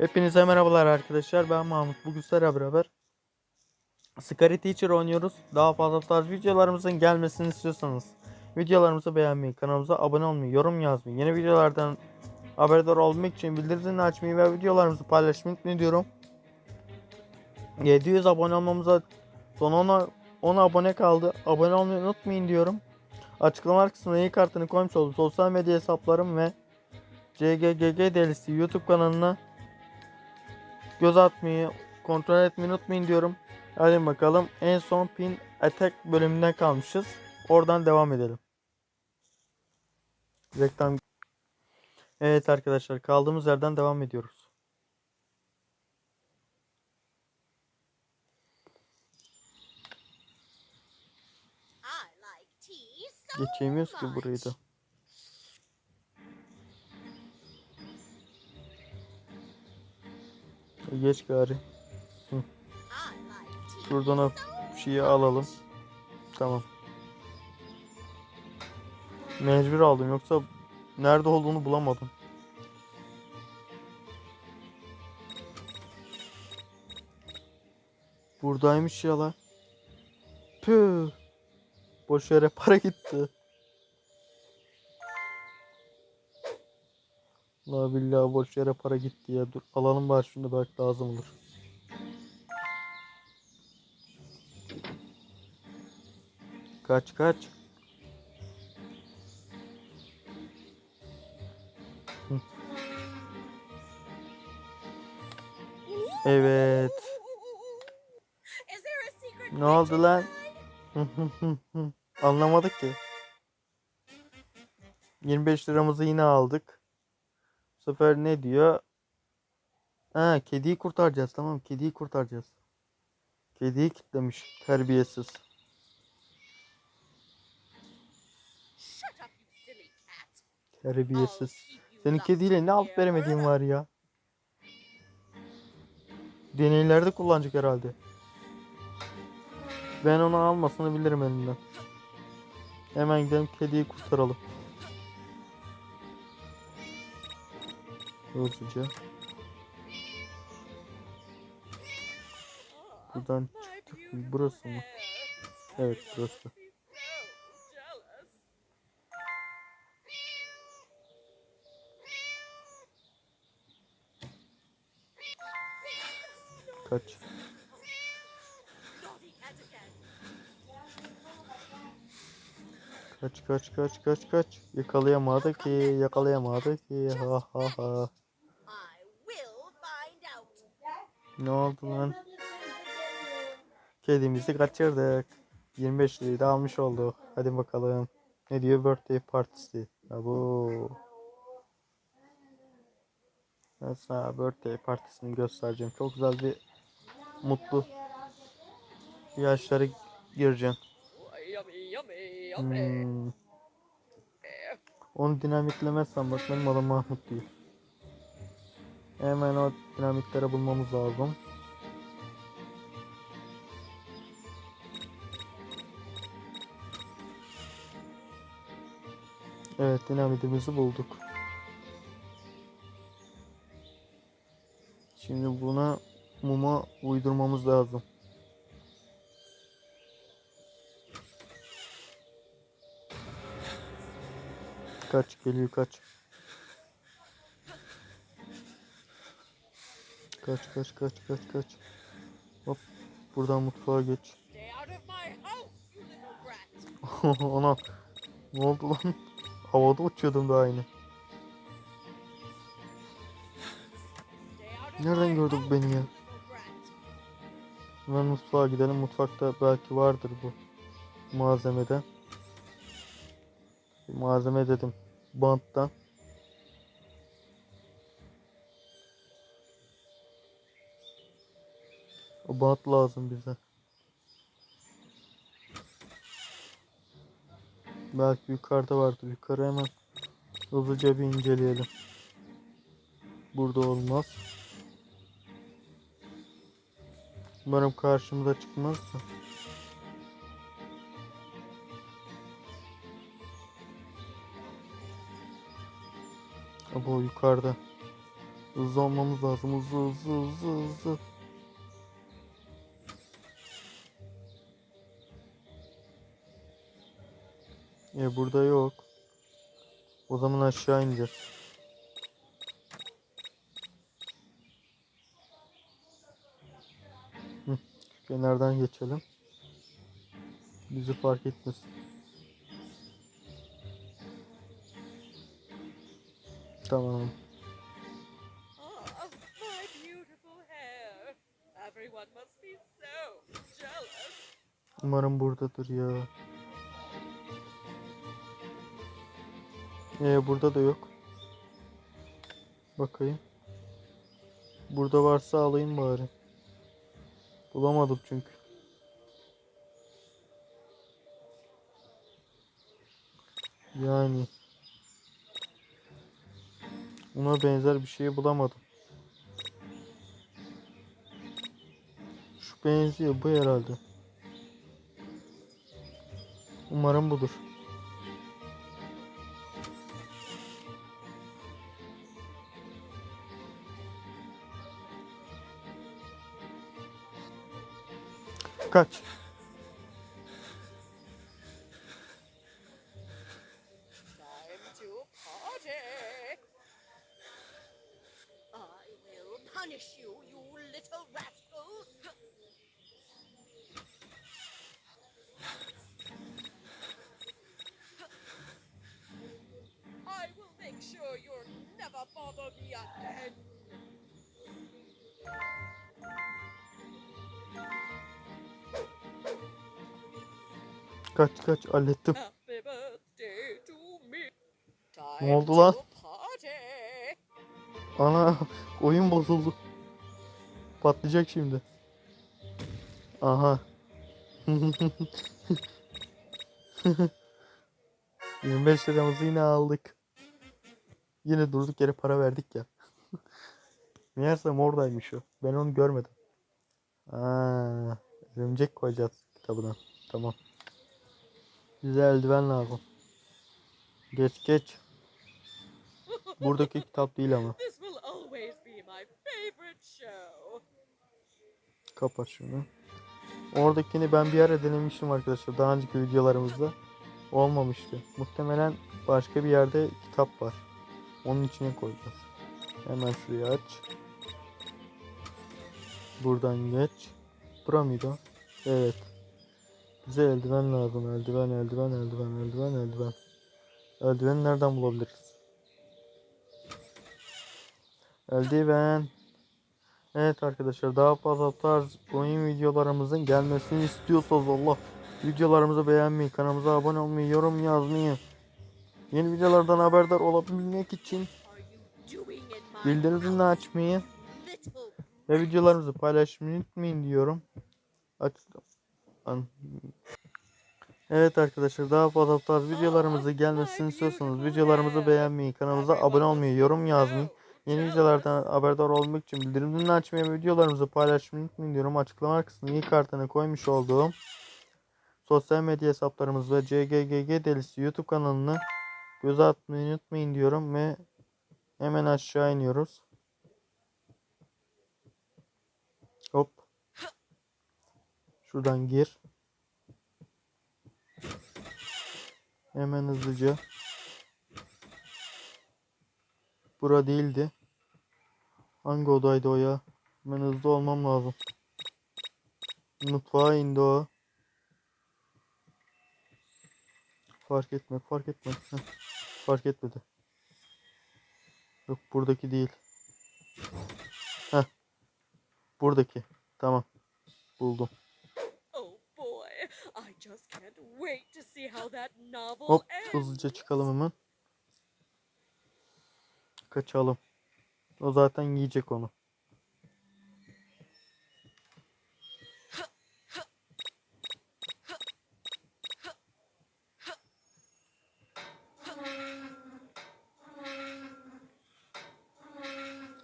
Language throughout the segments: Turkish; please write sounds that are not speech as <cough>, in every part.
Hepinize merhabalar arkadaşlar. Ben Mahmut. Bugün sizlerle beraber Scary Teacher oynuyoruz. Daha fazla tarz videolarımızın gelmesini istiyorsanız videolarımızı beğenmeyi, kanalımıza abone olmayı, yorum yazmayı, yeni videolardan haberdar olmak için bildirim açmayı ve videolarımızı paylaşmayı unutmayın diyorum. 700 abone olmamıza son 10, 10 abone kaldı. Abone olmayı unutmayın diyorum. Açıklamalar kısmına iyi kartını koymuş oldum. Sosyal medya hesaplarım ve CGGG delisi YouTube kanalına göz atmayı, kontrol etmeyi unutmayın diyorum. Hadi bakalım en son pin attack bölümünden kalmışız. Oradan devam edelim. Reklam. Evet arkadaşlar kaldığımız yerden devam ediyoruz. Geçemiyoruz ki burayı da. Geç gari. Tea Şuradan o şeyi alalım. Tamam. Mecbur aldım yoksa nerede olduğunu bulamadım. Buradaymış ya. Püh. Boş yere para gitti. La billahi boş yere para gitti ya. Dur alalım bari şunu belki lazım olur. Kaç kaç. Evet. Ne oldu lan? Anlamadık ki. 25 liramızı yine aldık. Sefer ne diyor? Ha, kediyi kurtaracağız. Tamam, kediyi kurtaracağız. Kediyi kitlemiş. Terbiyesiz. Terbiyesiz. Senin kediyle ne here veremediğin var ya. Deneylerde kullanacak herhalde. Ben onu almasını bilirim elinden. Hemen gidelim kediyi kurtaralım. Hızlıca. Buradan çıktık. Burası mı? Evet burası. Kaç. Kaç kaç kaç kaç kaç. Yakalayamadı ki yakalayamadı ki. Ha ha ha. Ne oldu lan? Kedimizi kaçırdık. 25 lirayı da almış olduk. Hadi bakalım. Ne diyor birthday partisi? Ya bu. Ben birthday partisini göstereceğim. Çok güzel bir mutlu yaşlara yummy. Hmm. Onu dinamitlemezsen bak benim adım Mahmut değil. Hemen o dinamitleri bulmamız lazım. Evet dinamitimizi bulduk. Şimdi buna muma uydurmamız lazım. Kaç geliyor kaç. Kaç kaç kaç kaç kaç. Hop buradan mutfağa geç. <laughs> Ana ne oldu lan? Havada uçuyordum daha yine. Nereden gördü bu beni ya? Hemen mutfağa gidelim. Mutfakta belki vardır bu malzemeden. Malzeme dedim. Banttan. O bant lazım bize. Belki yukarıda vardır. Yukarı hemen hızlıca bir inceleyelim. Burada olmaz. Umarım karşımıza çıkmazsa. Bu yukarıda. Hızlı olmamız lazım. Hızlı hızlı hızlı hızlı. E burada yok. O zaman aşağı ineceğiz. Hı, kenardan geçelim. Bizi fark etmesin. Tamam. Umarım buradadır ya. Ee, burada da yok. Bakayım. Burada varsa alayım bari. Bulamadım çünkü. Yani. Buna benzer bir şey bulamadım. Şu benziyor bu herhalde. Umarım budur. Make sure you'll never bother me again. Kaç kaç hallettim. Ne oldu lan? Ana <laughs> oyun bozuldu. Patlayacak şimdi. Aha. <laughs> 25 liramızı yine aldık. Yine durduk yere para verdik ya. <laughs> Meğersem oradaymış o. Ben onu görmedim. Aa, örümcek koyacağız kitabına. Tamam. Bize eldiven lazım. Geç geç. Buradaki kitap değil ama. Kapat şunu. Oradakini ben bir ara denemiştim arkadaşlar. Daha önceki videolarımızda. Olmamıştı. Muhtemelen başka bir yerde kitap var. Onun içine koyacağız. Hemen şurayı aç. Buradan geç. Bura mıydı? Evet. Bize eldiven lazım. Eldiven, eldiven, eldiven, eldiven, eldiven. Eldiveni nereden bulabiliriz? Eldiven. Evet arkadaşlar daha fazla tarz oyun videolarımızın gelmesini istiyorsanız Allah videolarımızı beğenmeyi, kanalımıza abone olmayı, yorum yazmayı, yeni videolardan haberdar olabilmek için Are you doing in my bildirim zilini house, açmayı ve videolarımızı paylaşmayı unutmayın diyorum. Açtım. An- Evet arkadaşlar daha fazla tarz videolarımızı gelmesini istiyorsanız videolarımızı beğenmeyi, kanalımıza abone olmayı, yorum yazmayı, Yeni videolardan haberdar olmak için bildirim zilini açmayı videolarımızı paylaşmayı unutmayın diyorum. Açıklama kısmına ilk kartına koymuş olduğum sosyal medya hesaplarımız ve CGGG Delisi YouTube kanalını göz atmayı unutmayın diyorum ve hemen aşağı iniyoruz. Hop. Şuradan gir. Hemen hızlıca. Bura değildi. Hangi odaydı o ya? Ben hızlı olmam lazım. Mutfağa indi o. Fark etme, fark etme. Fark etmedi. Yok buradaki değil. Heh. Buradaki. Tamam. Buldum. Hop hızlıca çıkalım hemen. Kaçalım. O zaten yiyecek onu.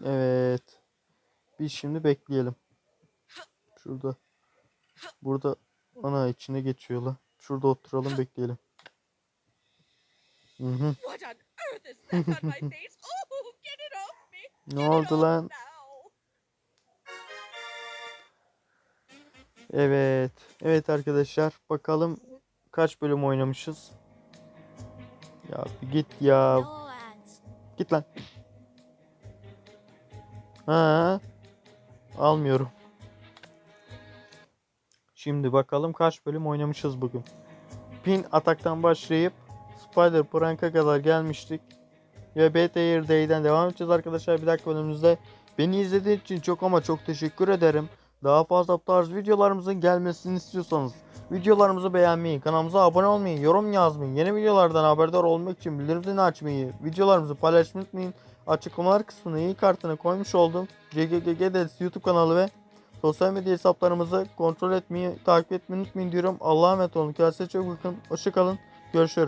Evet. Biz şimdi bekleyelim. Şurada. Burada ana içine geçiyor la. Şurada oturalım bekleyelim. Hı hı. What on earth is that on my face? Oh, get it off me! Ne oldu lan? Evet. Evet arkadaşlar. Bakalım kaç bölüm oynamışız. Ya bir git ya. Git lan. Ha. Almıyorum. Şimdi bakalım kaç bölüm oynamışız bugün. Pin ataktan başlayıp Spider Prank'a kadar gelmiştik. Ve BT Air Day'den devam edeceğiz arkadaşlar. Bir dakika bölümümüzde. Beni izlediğiniz için çok ama çok teşekkür ederim. Daha fazla tarz videolarımızın gelmesini istiyorsanız videolarımızı beğenmeyi, kanalımıza abone olmayı, yorum yazmayı, yeni videolardan haberdar olmak için bildirim açmayı, videolarımızı paylaşmayı unutmayın. Açıklamalar kısmına iyi kartını koymuş oldum. CGGG Delisi YouTube kanalı ve sosyal medya hesaplarımızı kontrol etmeyi, takip etmeyi unutmayın diyorum. Allah'a emanet olun. Kendinize çok bakın. Hoşçakalın. Görüşürüz.